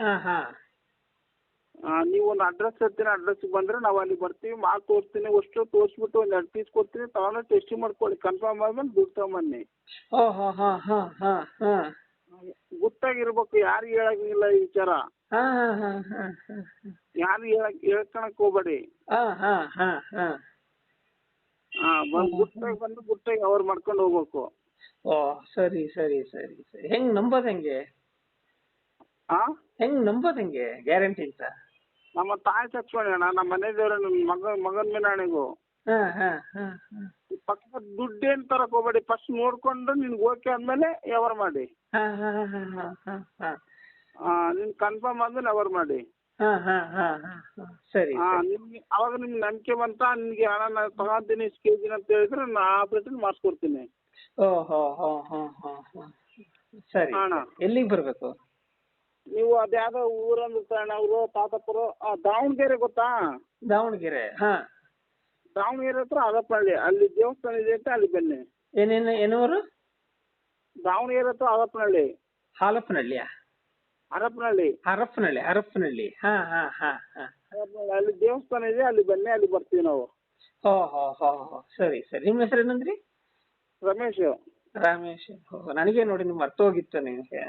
ಹಾ ಹಾ. ನೀವು ಒಂದು ಅಡ್ರೆಸ್ ಹೇಳ್ತೀನಿ ಅಡ್ರೆಸ್ ಬಂದ್ರೆ ನಾವು ಅಲ್ಲಿ ಬರ್ತೀವಿ ಮಾಲ್ ತೋರಿಸ್ತೀನಿ ಅಷ್ಟು ತೋರಿಸ್ಬಿಟ್ಟು ಒಂದು ಎರಡು ಪೀಸ್ ಕೊಡ್ತೀನಿ ತಗೊಂಡು ಟೆಸ್ಟ್ ಮಾಡ್ಕೊಳ್ಳಿ ಕನ್ಫರ್ಮ್ ಆದ್ಮೇಲೆ ದುಡ್ಡು ತಗೊಂಬನ್ನಿ. ಓ ಹಾ ಹಾ ಹಾ ಹಾ ಹಾ. ಗೊತ್ತಾಗಿರ್ಬೇಕು ಯಾರಿಗೆ ಹೇಳಂಗಿಲ್ಲ ಈ ವಿಚಾರ. ಹಾ ಹಾ ಹಾ ಹಾ ಹಾ ಯಾರು ಹೇಳಕ್ ಹೇಳ್ಕೊಳಕ್ ಹೋಗ್ಬೇಡಿ. ಹಾ ಹಾ ಹಾ ಹಾ. ಹಾ ಬಂದು ಗುಟ್ಟಾಗಿ ಬಂದು ಗುಟ್ಟಾಗಿ ಅವ್ರು ಮಾಡ್ಕೊಂಡು ಹೋಗ್ಬೇಕು. ಓ ಸರಿ ಸರಿ ಸರಿ ಸರಿ. ಹೆಂಗ್ ನಂಬೋದ್ ಹೆಂಗೆ? ಹಾ ಹೆಂಗ್ ನಂಬೋದ್ ಹೆಂಗೆ ಗ್ಯಾರಂಟಿ ಅಂತ ನಮ್ಮ ತಾಯಿ ಸತ್ಕೊಂಡೆ ಅಣ್ಣ ನಮ್ಮ ಮನೆ ದೇವ್ರ ಮಗ ಮಗನ ಮೇಲೆ ಆಣೆಗೂ ಹಾ ಹಾ ಹಾ ಹಾ ಪಕ್ಕ ದುಡ್ಡೇನ್ ತರಕ್ ಹೋಗ್ಬೇಡಿ ಫಸ್ಟ್ ನೋಡ್ಕೊಂಡು ನಿನ್ಗೆ ಓಕೆ ಅಂದ್ಮೇಲೆ ವ್ಯವಹಾರ ಮಾಡಿ ಹಾ ಹಾ ಹಾ ಹಾ ಹಾ ಹಾ ಆ, ನಿನ್ ಕನ್ಫರ್ಮ್ ಆದ್ಮೇಲೆ ವ್ಯವಹಾರ ಮಾಡಿ ಹಾ ಹಾ ಹಾ ಹಾ ಹಾ ಸರಿ ನಿಮ್ಗೆ ಅವಾಗ ನಿಮ್ಗೆ ನಂಬಿಕೆ ಬಂತ ನಿನ್ಗೆ ಹಣ ನಾನು ತಗೊಂತೀನಿ ಇಷ್ಟು ಕೆ ಅಂತ ಹೇಳಿದ್ರೆ ನಾ ಆಪರೇಷನ್ ಮಾಡಿಸ್ಕೊಡ್ತೀನಿ ಓಹೋ ಹೋ ಹೋ ಹೋ ಹೋ ಹೋ ಸರಿ ಅಣ್ಣ. ಎಲ್ಲಿಗೆ ಬರ್ಬೇಕು ನೀವು ಅದ್ಯಾವ್ದೋ ಊರಂದ್ರ ಅಣ್ಣ ಅವರು ತಾತಪ್ಪರು ಆ, ದಾವಣಗೆರೆ ಗೊತ್ತಾ? ದಾವಣಗೆರೆ ಹಾ. ದಾವಣಗೆರೆ ಹತ್ರ ಅದಪ್ಪನಹಳ್ಳಿ ಅಲ್ಲಿ ದೇವಸ್ಥಾನ ಇದೆ ಅಂತ ಅಲ್ಲಿ ಬನ್ನಿ. ಏನೇನು ಏನೂರು ದಾವಣಗೆರೆ ಹತ್ರ ಅದಪ್ಪನಹಳ್ಳಿ ಹಾಲಪ್ಪನಹಳ್ಳಿಯ? ಹರಪನಹಳ್ಳಿ. ಹರಪ್ಪನಹಳ್ಳಿ ಹರಪ್ಪನಹಳ್ಳಿ ಹಾ ಹಾ ಹಾ ಹಾ. ಹರಪನಹಳ್ಳಿ. ಅಲ್ಲಿ ದೇವಸ್ಥಾನ ಇದೆ ಅಲ್ಲಿ ಬನ್ನಿ ಅಲ್ಲಿ ಬರ್ತೀವಿ ನಾವು. ಹೋ ಹೋ ಹೋ ಹೋ. ಸರಿ ಸರಿ. ನಿಮ್ಮ ಹೆಸರು ಏನಂದ್ರಿ? ರಮೇಶ್. ರಮೇಶ್. ಹೋ ನನಗೆ ನೋಡಿ ನೀವು ಮರ್ತೋಗಿತ್ತು ನಿಮಗೆ.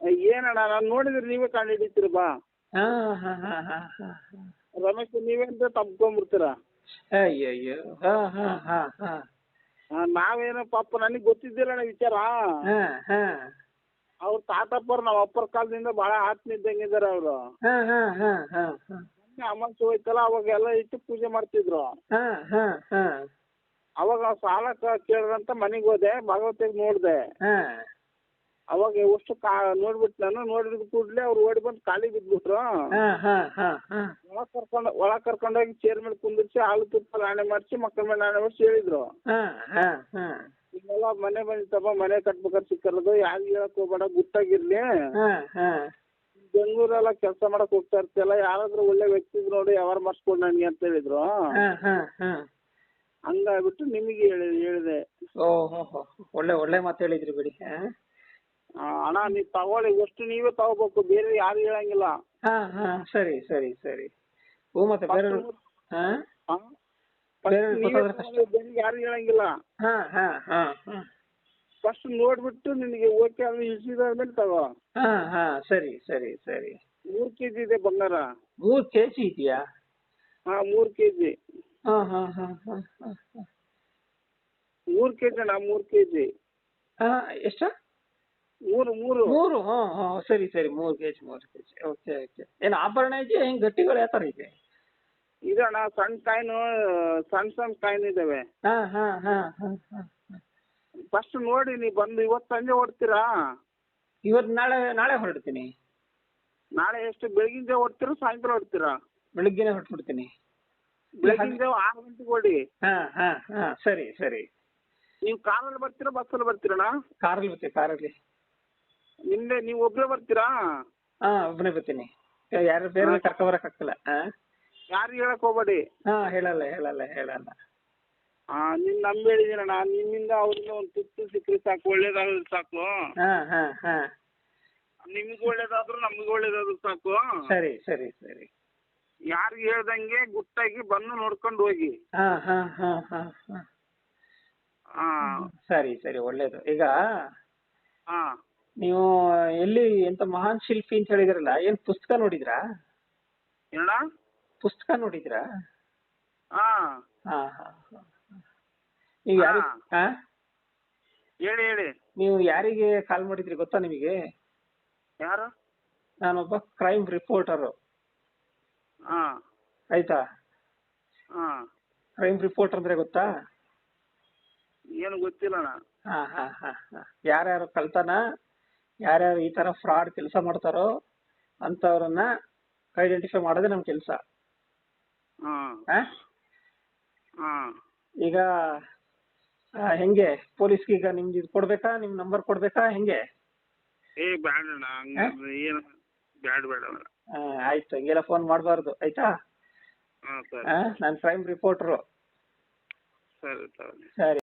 ಏನಣ್ಣ ನಾನು ನೋಡಿದ್ರೆ ನೀವೇ ಕಂಡು ಹಿಡಿತೀರ ಬಾ. ಹಾ ಹಾ ಹಾ ಹಾ ಹಾ. ಹಾ ರಮೇಶ್ ನೀವೇ ಅಂತ ತಪ್ಕೊಂಡ್ಬಿಡ್ತೀರಾ ಅಯ್ಯಯ್ಯೋ ಹಾ ಹಾ ಹಾ ಹಾ. ನಾವೇನೋ ಪಾಪ ನನಗೆ ಗೊತ್ತಿದ್ದಿಲ್ಲ ವಿಚಾರ. ಹಾ ಹಾ. ಅವ್ರ ತಾತಪ್ಪರ್ ನಮ್ಮ ಅಪ್ಪರ್ ಕಾಲದಿಂದ ಬಹಳ ಆತ್ಮ ಇದ್ದಂಗ ಇದಾರೆ ಅವರು. ಹಾ ಹಾ ಹಾ ಹಾ ಹಾ. ಅಮಾಸೆ ಹೋಯ್ತಲ್ಲ ಅವಾಗ ಎಲ್ಲ ಇಟ್ಟು ಪೂಜೆ ಮಾಡ್ತಿದ್ರು. ಹಾ ಹಾ ಹಾ. ಅವಾಗ ಸಾಲ ಕೇಳ್ದಂತ ಮನೆಗೆ ಹೋದೆ ಭಗವತಿಗೆ ನೋಡ್ದೆ. ಹಾ. ಅವಾಗ ಅಷ್ಟು ಕಾ ನೋಡ್ಬಿಟ್ಟು ನಾನು ನೋಡಿದ ಕೂಡಲೇ ಅವ್ರು ಓಡಿ ಬಂದು ಖಾಲಿ ಬಿದ್ಬಿಟ್ರು. ಒಳ ಹಾ ಒಳ ಒಳಗ್ ಕರ್ಕೊಂಡು ಒಳಗ್ ಕರ್ಕೊಂಡೋಗಿ ಚೇರ್ ಮೇಲೆ ಕುಂದಿರ್ಸಿ ಹಾಲು ತುಪ್ಪ ನಾಣೆ ಮಾಡಿಸಿ ಮಕ್ಕಳ ಮೇಲೆ ನಾಣೆ ಮಾಡಿಸಿ ಹೇಳಿದ್ರು. ಇವೆಲ್ಲ ಮನೆ ಬಂದಿತ್ತಪ್ಪ ಮನೆ ಕಟ್ಬೇಕಾದ್ರೆ ಸಿಕ್ಕರದು ಯಾರು ಹೇಳಕ್ ಹೋಗ್ಬೇಡ ಗುಟ್ಟಾಗಿರ್ಲಿ. ಬೆಂಗಳೂರೆಲ್ಲ ಕೆಲಸ ಮಾಡಕ್ ಹೋಗ್ತಾ ಇರ್ತಿಯಲ್ಲ ಯಾರಾದ್ರೂ ಒಳ್ಳೆ ವ್ಯಕ್ತಿ ನೋಡಿ ಯಾವಾರ ಮಾಡಿಸ್ಕೊಡ್ ನನಗೆ ಅಂತ ಹೇಳಿದ್ರು. ಹಂಗಾಗ್ಬಿಟ್ಟು ನಿಮಗೆ ಹೇಳಿ ಹೇಳಿದೆ. ಓ ಒಳ್ಳೆ ಒಳ್ಳೆ ಮಾತು ಹೇಳಿದ್ರಿ ಬಿಡಿ ಹಾ ಆ, ಅಣ್ಣ ನೀವು ತಗೊಳ್ಳಿ ಎಷ್ಟು ನೀವೇ ತಗೋಬೇಕು ಬೇರೆ ಯಾರು ಹೇಳಂಗಿಲ್ಲ. ಹಾ ಹಾ ಸರಿ ಸರಿ ಸರಿ. ಮತ್ತೆ ಬೇರೆ ಹಾ? ಆ? ಬೇರೆ ನೀವೇ ತಗೊಳ್ಳಿ, ಬೇರೆ ಯಾರು ಹೇಳಂಗಿಲ್ಲ. ಹಾ ಹಾ ಹಾ ಹಾ. ಫಸ್ಟ್ ನೋಡ್ಬಿಟ್ಟು ನಿನಗೆ ಓಕೆ ಅಂದ್ರೆ ಮೇಲೆ ತಗೋ. ಹಾ ಹಾ ಸರಿ ಸರಿ ಸರಿ. ಮೂರ್ ಕೆಜಿ ಇದೆ ಬಂಗಾರ. ಮೂರು ಕೆ ಜಿ ಇದೆಯಾ? ಹಾ ಮೂರ್ ಕೆಜಿ. ಹಾ ಹಾ ಹಾ ಹಾ ಹಾ ಹಾ. ಮೂರ್ ಕೆಜಿ ಅಣ್ಣ ಮೂರ್ ಕೆಜಿ. ಹಾ ಎಷ್ಟ? ಮೂರು ಮೂರು. ಮೂರು? ಹಾ ಹಾ ಸರಿ ಸರಿ. ಮೂರು ಕೆಜಿ ಮೂರು ಕೆ ಜಿ ಓಕೆ ಓಕೆ ಏನು ಆಭರಣ ಇದೆಯಾ? ಹೆಂಗ್ ಗಟ್ಟಿಗಳು ಯಾವ ಥರ ಇದೆ? ಇದಣ್ಣ ಸಣ್ಣ ಕಾಯಿನು ಸಣ್ಣ ಸಣ್ಣ ಕಾಯಿನ್ ಇದಾವೆ. ಹಾ ಹಾ ಹಾ ಹಾ ಹಾ. ಹಾ. ಫಸ್ಟ್ ನೋಡಿ ನೀವು ಬಂದು ಇವತ್ ಸಂಜೆ ಹೊಡ್ತೀರಾ? ಇವತ್ ನಾಳೆ ನಾಳೆ ಹೊರಡ್ತೀನಿ. ನಾಳೆ ಎಷ್ಟು? ಬೆಳಗಿನ ಜಾವ ಹೊಡ್ತೀರಾ ಸಾಯಂಕಾಲ ಹೊಡ್ತೀರಾ? ಬೆಳಿಗ್ಗೆನೆ ಹೊರಟ್ಬಿಡ್ತೀನಿ. ಬೆಳಗಿನ ಜಾವ ಆರು ಗಂಟೆಗೆ ಹೊಡಿ. ಹಾ ಹಾ ಹಾ. ಸರಿ ಸರಿ. ನೀವು ಕಾರಲ್ಲಿ ಬರ್ತೀರಾ ಬಸ್ಸಲ್ಲಿ ಬರ್ತೀರಣ್ಣ? ಕಾರಲ್ಲಿ ಬರ್ತೀನಿ ಕಾರಲ್ಲಿ. ನಿಮ್ದೆ ನೀವು ಒಬ್ಬರೇ ಬರ್ತೀರಾ? ಹಾ ಒಬ್ಬನೇ ಬರ್ತೀನಿ. ಯಾರು ಬೇರೆ ಕರ್ಕೊಬರಕ್ ಆಗ್ತಿಲ್ಲ. ಹಾ ಯಾರಿಗೆ ಹೇಳಕ್ ಹೋಗ್ಬೇಡಿ. ಹಾ ಹೇಳಲ್ಲ ಹೇಳಲ್ಲ ಹೇಳಲ್ಲ. ಆ ನಿನ್ ನಂಬಿ ಹೇಳಿದೀನಣ್ಣ ನಿಮ್ಮಿಂದ ಅವ್ರಿಂದ ಒಂದು ತುತ್ತು ಸಿಕ್ಕರೆ ಸಾಕು ಒಳ್ಳೇದಾದ್ರು ಸಾಕು. ಹಾ ಹಾ ಹಾ. ನಿಮ್ಗೆ ಒಳ್ಳೇದಾದ್ರು ನಮ್ಗೆ ಒಳ್ಳೇದಾದ್ರು ಸಾಕು. ಸರಿ ಸರಿ ಸರಿ. ಯಾರಿಗೆ ಹೇಳ್ದಂಗೆ ಗುಟ್ಟಾಗಿ ಬಂದು ನೋಡ್ಕೊಂಡು ಹೋಗಿ. ಹಾ ಹಾ ಹಾ ಹಾ ಹಾ. ಹಾ ಸರಿ ಸರಿ ಒಳ್ಳೇದು. ಈಗ ಹಾ. ನೀವು ಎಲ್ಲಿ ಎಂತ ಮಹಾನ್ ಶಿಲ್ಪಿ ಅಂತ ಹೇಳಿದ್ರಲ್ಲ ಏನ್ ಪುಸ್ತಕ ನೋಡಿದ್ರಾ? ಇಲ್ಲ. ಪುಸ್ತಕ ನೋಡಿದ್ರಾ? ಹಾ. ಹಾ ನೀವು ಯಾರು ಹಾ. ಹಾ ಹೇಳಿ ಹೇಳಿ. ನೀವು ಯಾರಿಗೆ ಕಾಲ್ ಮಾಡಿದ್ರಿ ಗೊತ್ತಾ ನಿಮಗೆ? ಯಾರು? ನಾನೊಬ್ಬ ಕ್ರೈಮ್ ರಿಪೋರ್ಟರು ಹಾ. ಆಯ್ತಾ? ಹಾ. ಕ್ರೈಮ್ ರಿಪೋರ್ಟರ್ ಅಂದ್ರೆ ಗೊತ್ತಾ? ಏನು ಗೊತ್ತಿಲ್ಲಣ್ಣ ಹಾ ಹಾ ಹಾ ಹಾ. ಯಾರ್ಯಾರು ಕಳ್ತನ? ಯಾರ್ಯಾರು ಈ ತರ ಫ್ರಾಡ್ ಕೆಲಸ ಮಾಡ್ತಾರೋ ಅಂತವ್ರನ್ನ ಐಡೆಂಟಿಫೈ ಮಾಡೋದೇ ನಮ್ ಕೆಲಸ. ಈಗ ಹೆಂಗೆ? ಪೊಲೀಸ್ಗೆ ಈಗ ನಿಮ್ದು ಇದು ಕೊಡ್ಬೇಕಾ? ನಿಮ್ ನಂಬರ್ ಕೊಡ್ಬೇಕಾ? ಹೆಂಗೆ? ಏ ಏನು? ಬ್ಯಾಡ ಬೇಡ ಆಯ್ತು. ಹಂಗೆಲ್ಲ ಫೋನ್ ಮಾಡಬಾರ್ದು. ಆಯ್ತಾ? ನಾನು ಕ್ರೈಮ್ ರಿಪೋರ್ಟ್ರು ಸರಿ. ಸರಿ.